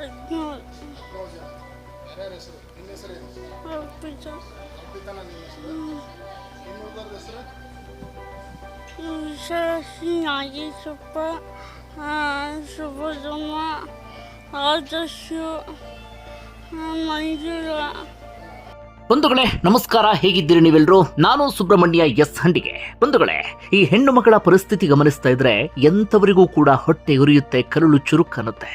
ಹದಿನೇಳು ಹದಿನೇಳು ಜನ ಯಾರ್ಯಾರ ಹೆಸರು ನಿನ್ನ ಹೆಸರು ಏನು ಅರ್ಪಿತ ಅರ್ಪಿತನ ನಿನ್ನ ಹೆಸರು ಇನ್ನು ಉಳಿದವ್ರ ಹೆಸರು ವಿಶ್ವಾಸಿ ನಾಗೇಶಪ್ಪ ಸುಭದ್ರಮ್ಮ ಆದರ್ಶು ಮಂಜುಳಾ ಬಂಧುಗಳೇ, ನಮಸ್ಕಾರ, ಹೇಗಿದ್ದೀರಿ ನೀವೆಲ್ಲರೂ ನಾನು ಸುಬ್ರಹ್ಮಣ್ಯ ಎಸ್ ಹಂಡಿಗೆ. ಬಂಧುಗಳೇ, ಈ ಹೆಣ್ಣು ಮಕ್ಕಳ ಪರಿಸ್ಥಿತಿ ಗಮನಿಸ್ತಾ ಇದ್ರೆ ಎಂಥವರಿಗೂ ಕೂಡ ಹೊಟ್ಟೆ ಉರಿಯುತ್ತೆ, ಕರುಳು ಚುರುಕನ್ನುತ್ತೆ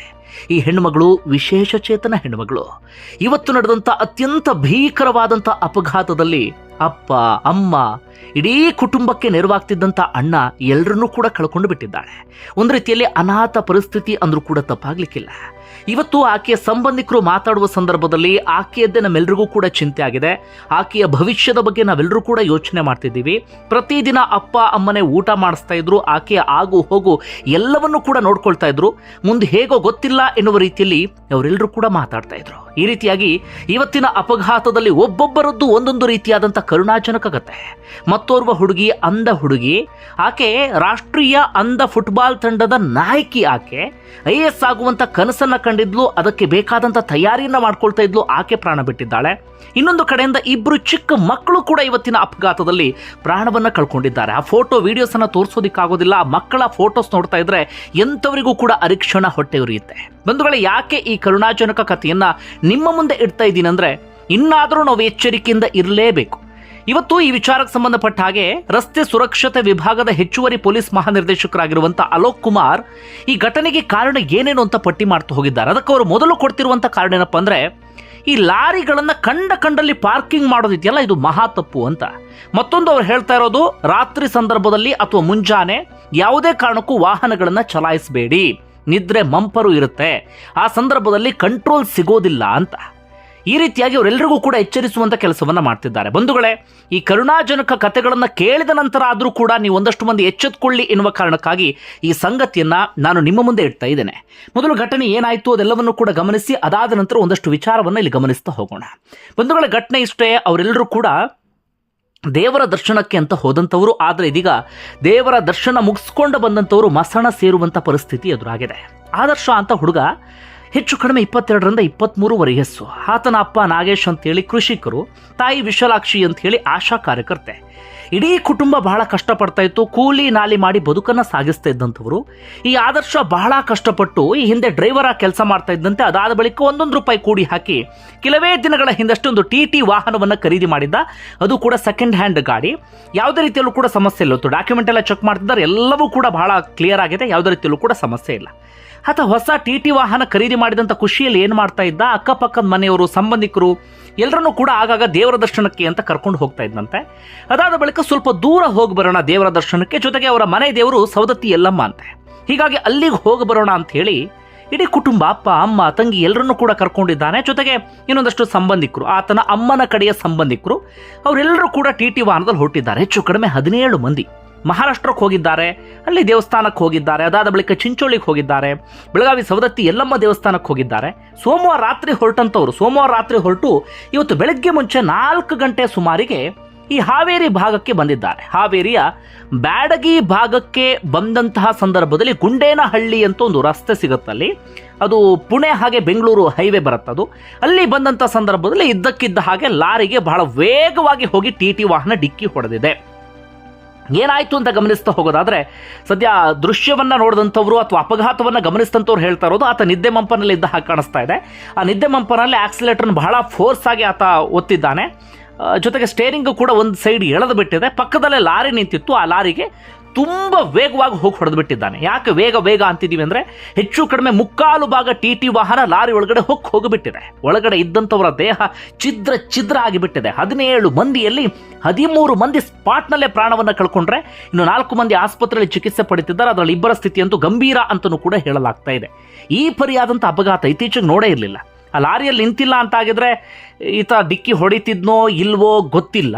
ಈ ಹೆಣ್ಣುಮಗಳು ವಿಶೇಷ ಚೇತನ ಹೆಣ್ಣುಮಗಳು ಇವತ್ತು ನಡೆದಂತ ಅತ್ಯಂತ ಭೀಕರವಾದಂಥ ಅಪಘಾತದಲ್ಲಿ ಅಪ್ಪ, ಅಮ್ಮ, ಇಡೀ ಕುಟುಂಬಕ್ಕೆ ನೆರವಾಗ್ತಿದ್ದಂಥ ಅಣ್ಣ ಎಲ್ಲರನ್ನೂ ಕೂಡ ಕಳ್ಕೊಂಡು ಬಿಟ್ಟಿದ್ದಾಳೆ. ಒಂದು ರೀತಿಯಲ್ಲಿ ಅನಾಥ ಪರಿಸ್ಥಿತಿ ಅಂದ್ರೂ ಕೂಡ ತಪ್ಪಾಗ್ಲಿಕ್ಕಿಲ್ಲ. ಇವತ್ತು ಆಕೆಯ ಸಂಬಂಧಿಕರು ಮಾತಾಡುವ ಸಂದರ್ಭದಲ್ಲಿ ಆಕೆಯದ್ದೇ ನಮ್ಮೆಲ್ಲರಿಗೂ ಕೂಡ ಚಿಂತೆ ಆಗಿದೆ ಆಕೆಯ ಭವಿಷ್ಯದ ಬಗ್ಗೆ ನಾವೆಲ್ಲರೂ ಕೂಡ ಯೋಚನೆ ಮಾಡ್ತಿದ್ದೀವಿ. ಪ್ರತಿದಿನ ಅಪ್ಪ, ಅಮ್ಮನೆ ಊಟ ಮಾಡಿಸ್ತಾ ಇದ್ರು, ಆಕೆಯ ಆಗು, ಹೋಗು ಎಲ್ಲವನ್ನೂ ಕೂಡ ನೋಡ್ಕೊಳ್ತಾ ಇದ್ರು. ಮುಂದೆ ಹೇಗೋ ಗೊತ್ತಿಲ್ಲ ಎನ್ನುವ ರೀತಿಯಲ್ಲಿ ಅವರೆಲ್ಲರೂ ಕೂಡ ಮಾತಾಡ್ತಾ ಇದ್ರು. ಈ ರೀತಿಯಾಗಿ ಇವತ್ತಿನ ಅಪಘಾತದಲ್ಲಿ ಒಬ್ಬೊಬ್ಬರದ್ದು ಒಂದೊಂದು ರೀತಿಯಾದಂಥ ಕರುಣಾಜನಕ ಕತೆ. ಮತ್ತೋರ್ವ ಹುಡುಗಿ, ಅಂಧ ಹುಡುಗಿ, ಆಕೆ ರಾಷ್ಟ್ರೀಯ ಅಂಧ ಫುಟ್ಬಾಲ್ ತಂಡದ ನಾಯಕಿ ಆಕೆ. ಐ ಎಸ್ ಆಗುವಂತ ಕನಸನ್ನ ಕಂಡಿದ್ಲು, ಅದಕ್ಕೆ ಬೇಕಾದಂಥ ತಯಾರಿಯನ್ನು ಮಾಡ್ಕೊಳ್ತಾ ಇದ್ಲು, ಆಕೆ ಪ್ರಾಣ ಬಿಟ್ಟಿದ್ದಾಳೆ. ಇನ್ನೊಂದು ಕಡೆಯಿಂದ ಇಬ್ಬರು ಚಿಕ್ಕ ಮಕ್ಕಳು ಕೂಡ ಇವತ್ತಿನ ಅಪಘಾತದಲ್ಲಿ ಪ್ರಾಣವನ್ನು ಕಳ್ಕೊಂಡಿದ್ದಾರೆ. ಆ ಫೋಟೋ ವಿಡಿಯೋಸ್ ಅನ್ನ ತೋರಿಸೋದಿಕ್ಕಾಗೋದಿಲ್ಲ. ಆ ಮಕ್ಕಳ ಫೋಟೋಸ್ ನೋಡ್ತಾ ಇದ್ರೆ ಎಂಥವರಿಗೂ ಕೂಡ ಅರಿಕ್ಷಣ ಹೊಟ್ಟೆ ಉರಿಯುತ್ತೆ. ಬಂಧುಗಳೇ, ಯಾಕೆ ಈ ಕರುಣಾಜನಕ ಕಥೆಯನ್ನು ನಿಮ್ಮ ಮುಂದೆ ಇಡ್ತಾ ಇದ್ದೀನಿ ಅಂದರೆ, ಇನ್ನಾದರೂ ನಾವು ಎಚ್ಚರಿಕೆಯಿಂದ ಇರಲೇಬೇಕು. ಇವತ್ತು ಈ ವಿಚಾರಕ್ಕೆ ಸಂಬಂಧಪಟ್ಟ ಹಾಗೆ ರಸ್ತೆ ಸುರಕ್ಷತೆ ವಿಭಾಗದ ಹೆಚ್ಚುವರಿ ಪೊಲೀಸ್ ಮಹಾನಿರ್ದೇಶಕರಾಗಿರುವಂತಹ ಅಲೋಕ್ ಕುಮಾರ್ ಈ ಘಟನೆಗೆ ಕಾರಣ ಏನೇನು ಅಂತ ಪಟ್ಟಿ ಮಾಡ್ತಾ ಹೋಗಿದ್ದಾರೆ. ಅದಕ್ಕೆ ಅವರು ಮೊದಲು ಕೊಡ್ತಿರುವಂಥ ಕಾರಣ ಏನಪ್ಪ ಅಂದ್ರೆ, ಈ ಲಾರಿಗಳನ್ನ ಕಂಡ ಕಂಡಲ್ಲಿ ಪಾರ್ಕಿಂಗ್ ಮಾಡೋದಿದೆಯಲ್ಲ, ಇದು ಮಹಾ ತಪ್ಪು ಅಂತ. ಮತ್ತೊಂದು ಅವ್ರು ಹೇಳ್ತಾ ಇರೋದು, ರಾತ್ರಿ ಸಂದರ್ಭದಲ್ಲಿ ಅಥವಾ ಮುಂಜಾನೆ ಯಾವುದೇ ಕಾರಣಕ್ಕೂ ವಾಹನಗಳನ್ನ ಚಲಾಯಿಸಬೇಡಿ. ನಿದ್ರೆ ಮಂಪರು ಇರುತ್ತೆ. ಆ ಸಂದರ್ಭದಲ್ಲಿ ಕಂಟ್ರೋಲ್ ಸಿಗೋದಿಲ್ಲ ಅಂತ. ಈ ರೀತಿಯಾಗಿ ಅವರೆಲ್ಲರಿಗೂ ಕೂಡ ಎಚ್ಚರಿಸುವಂಥ ಕೆಲಸವನ್ನ ಮಾಡ್ತಿದ್ದಾರೆ. ಬಂಧುಗಳೇ, ಈ ಕರುಣಾಜನಕ ಕಥೆಗಳನ್ನು ಕೇಳಿದ ನಂತರ ಆದರೂ ಕೂಡ ನೀವು ಒಂದಷ್ಟು ಮಂದಿ ಎಚ್ಚೆತ್ಕೊಳ್ಳಿ ಎನ್ನುವ ಕಾರಣಕ್ಕಾಗಿ ಈ ಸಂಗತಿಯನ್ನ ನಾನು ನಿಮ್ಮ ಮುಂದೆ ಇಡ್ತಾ ಇದ್ದೇನೆ. ಮೊದಲು ಘಟನೆ ಏನಾಯಿತು ಅದೆಲ್ಲವನ್ನು ಕೂಡ ಗಮನಿಸಿ, ಅದಾದ ನಂತರ ಒಂದಷ್ಟು ವಿಚಾರವನ್ನ ಇಲ್ಲಿ ಗಮನಿಸ್ತಾ ಹೋಗೋಣ. ಬಂಧುಗಳ, ಘಟನೆ ಇಷ್ಟೇ ಅವರೆಲ್ಲರೂ ಕೂಡ ದೇವರ ದರ್ಶನಕ್ಕೆ ಅಂತ ಹೋದಂಥವರು, ಆದರೆ ಇದೀಗ ದೇವರ ದರ್ಶನ ಮುಗಿಸ್ಕೊಂಡು ಬಂದಂಥವರು ಮಸಣ ಸೇರುವಂಥ ಪರಿಸ್ಥಿತಿ ಎದುರಾಗಿದೆ. ಆದರ್ಶ ಅಂತ ಹುಡುಗ ಹೆಚ್ಚು ಕಡಿಮೆ ಇಪ್ಪತ್ತೆರಡರಿಂದ ಇಪ್ಪತ್ತ್ಮೂರು ವಯಸ್ಸು ಆತನ ಅಪ್ಪ ನಾಗೇಶ್ ಅಂತೇಳಿ ಕೃಷಿಕರು, ತಾಯಿ ವಿಶಾಲಾಕ್ಷಿ ಹೇಳಿ ಆಶಾ ಕಾರ್ಯಕರ್ತೆ. ಇಡೀ ಕುಟುಂಬ ಬಹಳ ಕಷ್ಟಪಡ್ತಾ ಇತ್ತು. ಕೂಲಿ ನಾಲಿ ಮಾಡಿ ಬದುಕನ್ನು ಸಾಗಿಸ್ತಾ ಇದ್ದಂಥವರು. ಈ ಆದರ್ಶ ಬಹಳ ಕಷ್ಟಪಟ್ಟು ಈ ಹಿಂದೆ ಡ್ರೈವರ್ ಆಗಿ ಕೆಲಸ ಮಾಡ್ತಾ ಇದ್ದಂತೆ ಅದಾದ ಬಳಿಕ ಒಂದೊಂದು ರೂಪಾಯಿ ಕೂಡಿ ಹಾಕಿ ಕೆಲವೇ ದಿನಗಳ ಹಿಂದಷ್ಟೇ ಒಂದು ಟಿ ಟಿ ವಾಹನವನ್ನು ಖರೀದಿ ಮಾಡಿದ್ದ. ಅದು ಕೂಡ ಸೆಕೆಂಡ್ ಹ್ಯಾಂಡ್ ಗಾಡಿ. ಯಾವುದೇ ರೀತಿಯಲ್ಲೂ ಕೂಡ ಸಮಸ್ಯೆ ಇಲ್ಲ. ಡಾಕ್ಯುಮೆಂಟ್ ಎಲ್ಲ ಚೆಕ್ ಮಾಡ್ತಿದ್ದಾರೆ. ಎಲ್ಲವೂ ಕೂಡ ಬಹಳ ಕ್ಲಿಯರ್ ಆಗಿದೆ. ಯಾವುದೇ ರೀತಿಯಲ್ಲೂ ಕೂಡ ಸಮಸ್ಯೆ ಇಲ್ಲ. ಆತ ಹೊಸ ಟಿ ಟಿ ವಾಹನ ಖರೀದಿ ಮಾಡಿದಂಥ ಖುಷಿಯಲ್ಲಿ ಏನು ಮಾಡ್ತಾ ಇದ್ದ? ಅಕ್ಕಪಕ್ಕದ ಮನೆಯವರು, ಸಂಬಂಧಿಕರು ಎಲ್ಲರನ್ನೂ ಕೂಡ ಆಗಾಗ ದೇವರ ದರ್ಶನಕ್ಕೆ ಅಂತ ಕರ್ಕೊಂಡು ಹೋಗ್ತಾ ಇದ್ದಂತೆ ಅದಾದ ಬಳಿಕ ಸ್ವಲ್ಪ ದೂರ ಹೋಗಿ ಬರೋಣ ದೇವರ ದರ್ಶನಕ್ಕೆ, ಜೊತೆಗೆ ಅವರ ಮನೆ ದೇವರು ಸವದತ್ತಿ ಎಲ್ಲಮ್ಮ ಅಂತೆ. ಹೀಗಾಗಿ ಅಲ್ಲಿಗೆ ಹೋಗಿ ಬರೋಣ ಅಂತ ಹೇಳಿ ಇಡೀ ಕುಟುಂಬ ಅಪ್ಪ, ಅಮ್ಮ, ತಂಗಿ ಎಲ್ಲರನ್ನೂ ಕೂಡ ಕರ್ಕೊಂಡಿದ್ದಾನೆ. ಜೊತೆಗೆ ಇನ್ನೊಂದಷ್ಟು ಸಂಬಂಧಿಕರು, ಆತನ ಅಮ್ಮನ ಕಡೆಯ ಸಂಬಂಧಿಕರು, ಅವರೆಲ್ಲರೂ ಕೂಡ ಟಿ ಟಿ ವಾಹನದಲ್ಲಿ ಹೊರಟಿದ್ದಾರೆ. ಹೆಚ್ಚು ಕಡಿಮೆ ಹದಿನೇಳು ಮಂದಿ. ಮಹಾರಾಷ್ಟ್ರಕ್ಕೆ ಹೋಗಿದ್ದಾರೆ, ಅಲ್ಲಿ ದೇವಸ್ಥಾನಕ್ಕೆ ಹೋಗಿದ್ದಾರೆ, ಅದಾದ ಬಳಿಕ ಚಿಂಚೋಳಿಗೆ ಹೋಗಿದ್ದಾರೆ, ಬೆಳಗಾವಿ, ಸವದತ್ತಿ ಎಲ್ಲಮ್ಮ ದೇವಸ್ಥಾನಕ್ಕೆ ಹೋಗಿದ್ದಾರೆ. ಸೋಮವಾರ ರಾತ್ರಿ ಹೊರಟಂಥವ್ರು ಸೋಮವಾರ ರಾತ್ರಿ ಹೊರಟು ಇವತ್ತು ಬೆಳಗ್ಗೆ ಮುಂಚೆ ನಾಲ್ಕು ಗಂಟೆ ಸುಮಾರಿಗೆ ಈ ಹಾವೇರಿ ಭಾಗಕ್ಕೆ ಬಂದಿದ್ದಾರೆ. ಹಾವೇರಿಯ ಬ್ಯಾಡಗಿ ಭಾಗಕ್ಕೆ ಬಂದಂತಹ ಸಂದರ್ಭದಲ್ಲಿ ಗುಂಡೇನಹಳ್ಳಿ ಅಂತ ಒಂದು ರಸ್ತೆ ಸಿಗುತ್ತಲ್ಲಿ ಅದು ಪುಣೆ ಹಾಗೆ ಬೆಂಗಳೂರು ಹೈವೇ ಬರುತ್ತದು ಅಲ್ಲಿ ಬಂದಂಥ ಸಂದರ್ಭದಲ್ಲಿ ಇದ್ದಕ್ಕಿದ್ದ ಹಾಗೆ ಲಾರಿಗೆ ಬಹಳ ವೇಗವಾಗಿ ಹೋಗಿ ಟಿ ಟಿ ವಾಹನ ಡಿಕ್ಕಿ ಹೊಡೆದಿದೆ. ಏನಾಯ್ತು ಅಂತ ಗಮನಿಸ್ತಾ ಹೋಗೋದಾದರೆ, ಸದ್ಯ ದೃಶ್ಯವನ್ನ ನೋಡಿದಂಥವ್ರು ಅಥವಾ ಅಪಘಾತವನ್ನು ಗಮನಿಸಿದಂಥವ್ರು ಹೇಳ್ತಾ ಇರೋದು ಆತ ನಿದ್ದೆ ಮಂಪನಲ್ಲಿ ಇದ್ದ ಹಾಗೆ ಕಾಣಿಸ್ತಾ ಇದೆ. ಆ ನಿದ್ದೆ ಮಂಪನಲ್ಲಿ ಆಕ್ಸಿಲೇಟರ್ನ ಬಹಳ ಫೋರ್ಸ್ ಆಗಿ ಆತ ಒತ್ತಿದ್ದಾನೆ. ಜೊತೆಗೆ ಸ್ಟೇರಿಂಗು ಕೂಡ ಒಂದು ಸೈಡ್ ಎಳೆದು ಬಿಟ್ಟಿದೆ. ಪಕ್ಕದಲ್ಲೇ ಲಾರಿ ನಿಂತಿತ್ತು. ಆ ಲಾರಿಗೆ ತುಂಬ ವೇಗವಾಗಿ ಹೋಗಿ ಹೊಡೆದು ಬಿಟ್ಟಿದ್ದಾನೆ ಯಾಕೆ ವೇಗ ವೇಗ ಅಂತಿದ್ದೀವಿ ಅಂದರೆ ಹೆಚ್ಚು ಕಡಿಮೆ ಮುಕ್ಕಾಲು ಭಾಗ ಟಿ ಟಿ ವಾಹನ ಲಾರಿ ಒಳಗಡೆ ಹೊಕ್ಕು ಹೋಗಿಬಿಟ್ಟಿದೆ. ಒಳಗಡೆ ಇದ್ದಂಥವರ ದೇಹ ಛಿದ್ರ ಛಿದ್ರ ಆಗಿಬಿಟ್ಟಿದೆ. ಹದಿನೇಳು ಮಂದಿಯಲ್ಲಿ ಹದಿಮೂರು ಮಂದಿ ಸ್ಪಾಟ್ನಲ್ಲೇ ಪ್ರಾಣವನ್ನು ಕಳ್ಕೊಂಡ್ರೆ ಇನ್ನು ನಾಲ್ಕು ಮಂದಿ ಆಸ್ಪತ್ರೆಯಲ್ಲಿ ಚಿಕಿತ್ಸೆ ಪಡಿತಿದ್ದಾರೆ. ಅದರಲ್ಲಿ ಇಬ್ಬರ ಸ್ಥಿತಿ ಅಂತೂ ಗಂಭೀರ ಅಂತಲೂ ಕೂಡ ಹೇಳಲಾಗ್ತಾ ಇದೆ. ಈ ಪರಿಯಾದಂಥ ಅಪಘಾತ ಇತ್ತೀಚೆಗೆ ನೋಡೇ ಇರಲಿಲ್ಲ. ಆ ಲಾರಿಯಲ್ಲಿ ನಿಂತಿಲ್ಲ ಅಂತಾಗಿದ್ರೆ ಈತ ಡಿಕ್ಕಿ ಹೊಡಿತಿದ್ನೋ ಇಲ್ವೋ ಗೊತ್ತಿಲ್ಲ.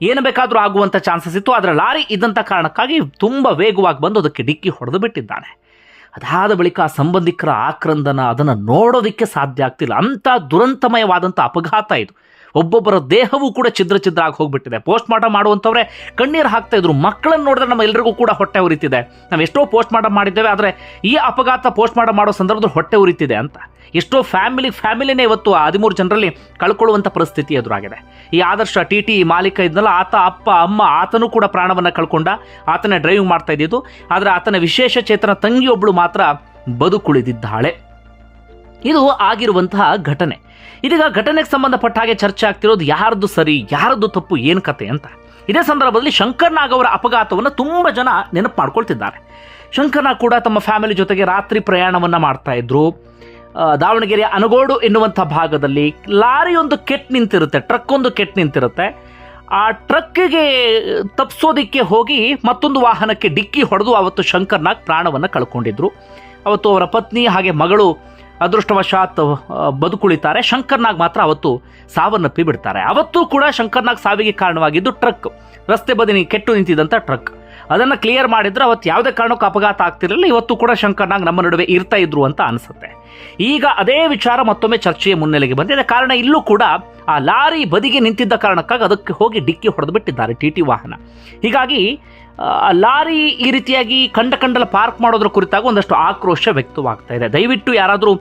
ಏನು ಬೇಕಾದರೂ ಆಗುವಂಥ ಚಾನ್ಸಸ್ ಇತ್ತು. ಆದರೆ ಲಾರಿ ಇದ್ದಂಥ ಕಾರಣಕ್ಕಾಗಿ ತುಂಬ ವೇಗವಾಗಿ ಬಂದು ಅದಕ್ಕೆ ಡಿಕ್ಕಿ ಹೊಡೆದು ಬಿಟ್ಟಿದ್ದಾನೆ. ಅದಾದ ಬಳಿಕ ಆ ಸಂಬಂಧಿಕರ ಆಕ್ರಂದನ ಅದನ್ನು ನೋಡೋದಕ್ಕೆ ಸಾಧ್ಯ ಆಗ್ತಿಲ್ಲ. ಅಂಥ ದುರಂತಮಯವಾದಂಥ ಅಪಘಾತ ಇದು. ಒಬ್ಬೊಬ್ಬರ ದೇಹವೂ ಕೂಡ ಛಿದ್ರ ಛಿದ್ರ ಆಗಿ ಹೋಗ್ಬಿಟ್ಟಿದೆ. ಪೋಸ್ಟ್ ಮಾರ್ಟಮ್ ಮಾಡುವಂಥವ್ರೆ ಕಣ್ಣೀರು ಹಾಕ್ತಾ ಇದ್ರು. ಮಕ್ಕಳನ್ನು ನೋಡಿದ್ರೆ ನಮ್ಮ ಎಲ್ಲರಿಗೂ ಕೂಡ ಹೊಟ್ಟೆ ಉರಿತಿದೆ. ನಾವು ಎಷ್ಟೋ ಪೋಸ್ಟ್ ಮಾರ್ಟಮ್ ಮಾಡಿದ್ದೇವೆ, ಆದರೆ ಈ ಅಪಘಾತ ಪೋಸ್ಟ್ ಮಾರ್ಟಮ್ ಮಾಡೋ ಸಂದರ್ಭದಲ್ಲಿ ಹೊಟ್ಟೆ ಉರಿತಿದೆ ಅಂತ. ಎಷ್ಟೋ ಫ್ಯಾಮಿಲಿ ಫ್ಯಾಮಿಲಿನೇ ಇವತ್ತು ಆ ಹದಿಮೂರು ಜನರಲ್ಲಿ ಕಳ್ಕೊಳ್ಳುವಂಥ ಪರಿಸ್ಥಿತಿ ಎದುರಾಗಿದೆ. ಈ ಆದರ್ಶ ಟಿ ಟಿ ಮಾಲೀಕ ಇದ್ನಲ್ಲ, ಆತ ಅಪ್ಪ, ಅಮ್ಮ, ಆತನೂ ಕೂಡ ಪ್ರಾಣವನ್ನು ಕಳ್ಕೊಂಡ, ಆತನ ಡ್ರೈವಿಂಗ್ ಮಾಡ್ತಾ ಇದ್ದಿದ್ದು, ಆದರೆ ಆತನ ವಿಶೇಷ ಚೇತನ ತಂಗಿಯೊಬ್ಬಳು ಮಾತ್ರ ಬದುಕುಳಿದಿದ್ದಾಳೆ. ಇದು ಆಗಿರುವಂತಹ ಘಟನೆ. ಇದೀಗ ಘಟನೆಗೆ ಸಂಬಂಧಪಟ್ಟ ಹಾಗೆ ಚರ್ಚೆ ಆಗ್ತಿರೋದು ಯಾರದ್ದು ಸರಿ ಯಾರದ್ದು ತಪ್ಪು, ಏನು ಕತೆ ಅಂತ. ಇದೇ ಸಂದರ್ಭದಲ್ಲಿ ಶಂಕರ್ ನಾಗ್ ಅವರ ಅಪಘಾತವನ್ನು ತುಂಬ ಜನ ನೆನಪು ಮಾಡ್ಕೊಳ್ತಿದ್ದಾರೆ. ಶಂಕರ್ ನಾಗ್ ಕೂಡ ತಮ್ಮ ಫ್ಯಾಮಿಲಿ ಜೊತೆಗೆ ರಾತ್ರಿ ಪ್ರಯಾಣವನ್ನು ಮಾಡ್ತಾ ಇದ್ರು. ದಾವಣಗೆರೆಯ ಅನಗೋಡು ಎನ್ನುವಂಥ ಭಾಗದಲ್ಲಿ ಲಾರಿಯೊಂದು ಕೆಟ್ಟು ನಿಂತಿರುತ್ತೆ ಟ್ರಕ್ ಒಂದು ಕೆಟ್ ನಿಂತಿರುತ್ತೆ. ಆ ಟ್ರಕ್ಕಿಗೆ ತಪ್ಪಿಸೋದಿಕ್ಕೆ ಹೋಗಿ ಮತ್ತೊಂದು ವಾಹನಕ್ಕೆ ಡಿಕ್ಕಿ ಹೊಡೆದು ಅವತ್ತು ಶಂಕರ್ ನಾಗ್ ಪ್ರಾಣವನ್ನು ಕಳ್ಕೊಂಡಿದ್ರು. ಅವತ್ತು ಅವರ ಪತ್ನಿ ಹಾಗೆ ಮಗಳು ಅದೃಷ್ಟವಶಾತ್ ಬದುಕುಳಿತಾರೆ. ಶಂಕರ್ನಾಗ್ ಮಾತ್ರ ಅವತ್ತು ಸಾವನ್ನಪ್ಪಿ ಬಿಡ್ತಾರೆ. ಅವತ್ತು ಕೂಡ ಶಂಕರ್ನಾಗ್ ಸಾವಿಗೆ ಕಾರಣವಾಗಿದ್ದು ಟ್ರಕ್. ರಸ್ತೆ ಬದಿ ಕೆಟ್ಟು ನಿಂತಿದ್ದಂಥ ಟ್ರಕ್. ಅದನ್ನು ಕ್ಲಿಯರ್ ಮಾಡಿದ್ರೆ ಅವತ್ತು ಯಾವುದೇ ಕಾರಣಕ್ಕೂ ಅಪಘಾತ ಆಗ್ತಿರಲಿಲ್ಲ. ಇವತ್ತು ಕೂಡ ಶಂಕರ್ನಾಗ್ ನಮ್ಮ ನಡುವೆ ಇರ್ತಾ ಇದ್ರು ಅಂತ ಅನಿಸುತ್ತೆ. ಈಗ ಅದೇ ವಿಚಾರ ಮತ್ತೊಮ್ಮೆ ಚರ್ಚೆಯ ಮುನ್ನೆಲೆಗೆ ಬಂದಿದೆ. ಕಾರಣ ಇಲ್ಲೂ ಕೂಡ ಆ ಲಾರಿ ಬದಿಗೆ ನಿಂತಿದ್ದ ಕಾರಣಕ್ಕಾಗಿ ಅದಕ್ಕೆ ಹೋಗಿ ಡಿಕ್ಕಿ ಹೊಡೆದು ಬಿಟ್ಟಿದ್ದಾರೆ ಟಿ ಟಿ ವಾಹನ. ಹೀಗಾಗಿ ಲಾರಿ ಈ ರೀತಿಯಾಗಿ ಕಂಡ ಕಂಡಲ ಪಾರ್ಕ್ ಮಾಡೋದ್ರ ಕುರಿತಾಗಿ ಒಂದಷ್ಟು ಆಕ್ರೋಶ ವ್ಯಕ್ತವಾಗ್ತಾ ಇದೆ. ದಯವಿಟ್ಟು ಯಾರಾದರೂ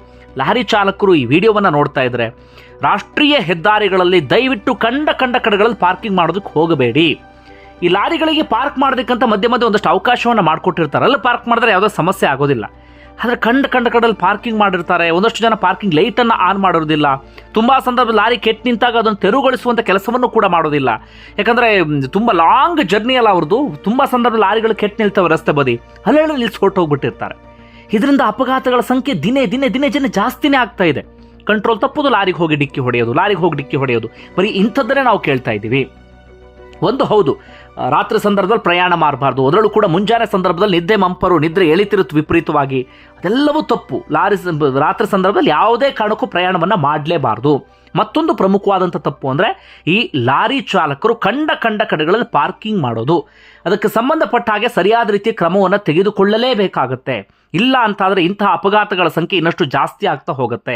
ಲಾರಿ ಚಾಲಕರು ಈ ವಿಡಿಯೋವನ್ನು ನೋಡ್ತಾ ಇದ್ರೆ ರಾಷ್ಟ್ರೀಯ ಹೆದ್ದಾರಿಗಳಲ್ಲಿ ದಯವಿಟ್ಟು ಕಂಡ ಕಂಡ ಕಡೆಗಳಲ್ಲಿ ಪಾರ್ಕಿಂಗ್ ಮಾಡೋದಕ್ಕೆ ಹೋಗಬೇಡಿ. ಈ ಲಾರಿಗಳಿಗೆ ಪಾರ್ಕ್ ಮಾಡೋದಕ್ಕಂತ ಮಧ್ಯೆ ಮಧ್ಯೆ ಒಂದಷ್ಟು ಅವಕಾಶವನ್ನು ಮಾಡಿಕೊಟ್ಟಿರ್ತಾರೆ ಅಲ್ಲಿ ಪಾರ್ಕ್ ಮಾಡಿದ್ರೆ ಯಾವುದೋ ಸಮಸ್ಯೆ ಆಗೋದಿಲ್ಲ. ಆದರೆ ಕಂಡು ಕಂಡ ಕಡಲ್ಲಿ ಪಾರ್ಕಿಂಗ್ ಮಾಡಿರ್ತಾರೆ. ಒಂದಷ್ಟು ಜನ ಪಾರ್ಕಿಂಗ್ ಲೈಟನ್ನು ಆನ್ ಮಾಡೋದಿಲ್ಲ. ತುಂಬ ಸಂದರ್ಭ ಲಾರಿ ಕೆಟ್ಟು ನಿಂತಾಗ ಅದನ್ನು ತೆರವುಗೊಳಿಸುವಂಥ ಕೆಲಸವನ್ನು ಕೂಡ ಮಾಡೋದಿಲ್ಲ. ಯಾಕಂದರೆ ತುಂಬ ಲಾಂಗ್ ಜರ್ನಿ ಅಲ್ಲ ಅವ್ರದ್ದು ತುಂಬ ಸಂದರ್ಭ ಲಾರಿಗಳು ಕೆಟ್ಟು ನಿಲ್ತವೆ ರಸ್ತೆ ಬದಿ. ಅಲ್ಲೆಲ್ಲ ನಿಲ್ಸಿ ಹೊರಟೋಗ್ಬಿಟ್ಟಿರ್ತಾರೆ. ಇದರಿಂದ ಅಪಘಾತಗಳ ಸಂಖ್ಯೆ ದಿನೇ ದಿನೇ ದಿನೇ ಜನ ಜಾಸ್ತಿನೇ ಆಗ್ತಾ ಇದೆ. ಕಂಟ್ರೋಲ್ ತಪ್ಪೋದು ಲಾರಿಗೆ ಹೋಗಿ ಡಿಕ್ಕಿ ಹೊಡೆಯೋದು, ಲಾರಿಗೆ ಹೋಗಿ ಡಿಕ್ಕಿ ಹೊಡೆಯೋದು. ಬರೀ ಇಂಥದ್ದನ್ನೇ ನಾವು ಕೇಳ್ತಾ ಇದ್ದೀವಿ. ಒಂದು ಹೌದು. ರಾತ್ರಿ ಸಂದರ್ಭದಲ್ಲಿ ಪ್ರಯಾಣ ಮಾಡಬಾರ್ದು. ಅದರಲ್ಲೂ ಕೂಡ ಮುಂಜಾನೆ ಸಂದರ್ಭದಲ್ಲಿ ನಿದ್ದೆ ಮಂಪರು, ನಿದ್ರೆ ಎಳಿತಿರುತ್ತೆ ವಿಪರೀತವಾಗಿ. ಅದೆಲ್ಲವೂ ತಪ್ಪು. ಲಾರಿ ರಾತ್ರಿ ಸಂದರ್ಭದಲ್ಲಿ ಯಾವುದೇ ಕಾರಣಕ್ಕೂ ಪ್ರಯಾಣವನ್ನು ಮಾಡಲೇಬಾರ್ದು. ಮತ್ತೊಂದು ಪ್ರಮುಖವಾದಂಥ ತಪ್ಪು ಅಂದರೆ, ಈ ಲಾರಿ ಚಾಲಕರು ಕಂಡ ಕಂಡ ಕಡೆಗಳಲ್ಲಿ ಪಾರ್ಕಿಂಗ್ ಮಾಡೋದು. ಅದಕ್ಕೆ ಸಂಬಂಧಪಟ್ಟ ಹಾಗೆ ಸರಿಯಾದ ರೀತಿ ಕ್ರಮವನ್ನು ತೆಗೆದುಕೊಳ್ಳಲೇಬೇಕಾಗುತ್ತೆ. ಇಲ್ಲ ಅಂತಾದರೆ ಇಂತಹ ಅಪಘಾತಗಳ ಸಂಖ್ಯೆ ಇನ್ನಷ್ಟು ಜಾಸ್ತಿ ಆಗ್ತಾ ಹೋಗುತ್ತೆ.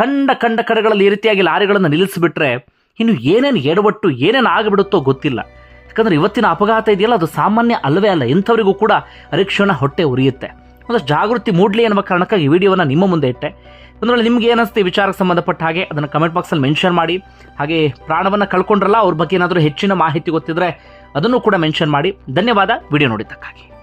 ಕಂಡ ಕಂಡ ಕಡೆಗಳಲ್ಲಿ ಈ ರೀತಿಯಾಗಿ ಲಾರಿಗಳನ್ನು ನಿಲ್ಲಿಸಿಬಿಟ್ರೆ ಇನ್ನು ಏನೇನು ಎಡವಟ್ಟು ಏನೇನು ಆಗಿಬಿಡುತ್ತೋ ಗೊತ್ತಿಲ್ಲ. ಯಾಕಂದರೆ ಇವತ್ತಿನ ಅಪಘಾತ ಇದೆಯಲ್ಲ, ಅದು ಸಾಮಾನ್ಯ ಅಲ್ಲವೇ ಅಲ್ಲ, ಇಂಥವರಿಗೂ ಕೂಡ ಅರಿಕ್ಷಣ ಹೊಟ್ಟೆ ಉರಿಯುತ್ತೆ. ಒಂದಷ್ಟು ಜಾಗೃತಿ ಮೂಡಲಿ ಅನ್ನುವ ಕಾರಣಕ್ಕಾಗಿ ಈ ವಿಡಿಯೋವನ್ನು ನಿಮ್ಮ ಮುಂದೆ ಇಟ್ಟೆ. ಅಂದ್ರೆ ನಿಮ್ಗೆ ಏನಿಸ್ತು ವಿಚಾರಕ್ಕೆ ಸಂಬಂಧಪಟ್ಟ ಹಾಗೆ, ಅದನ್ನು ಕಮೆಂಟ್ ಬಾಕ್ಸಲ್ಲಿ ಮೆನ್ಷನ್ ಮಾಡಿ. ಹಾಗೆ ಪ್ರಾಣವನ್ನು ಕಳ್ಕೊಂಡ್ರಲ್ಲ, ಅವ್ರ ಬಗ್ಗೆ ಏನಾದರೂ ಹೆಚ್ಚಿನ ಮಾಹಿತಿ ಗೊತ್ತಿದ್ರೆ ಅದನ್ನು ಕೂಡ ಮೆನ್ಷನ್ ಮಾಡಿ. ಧನ್ಯವಾದ, ವಿಡಿಯೋ ನೋಡಿದ್ದಕ್ಕಾಗಿ.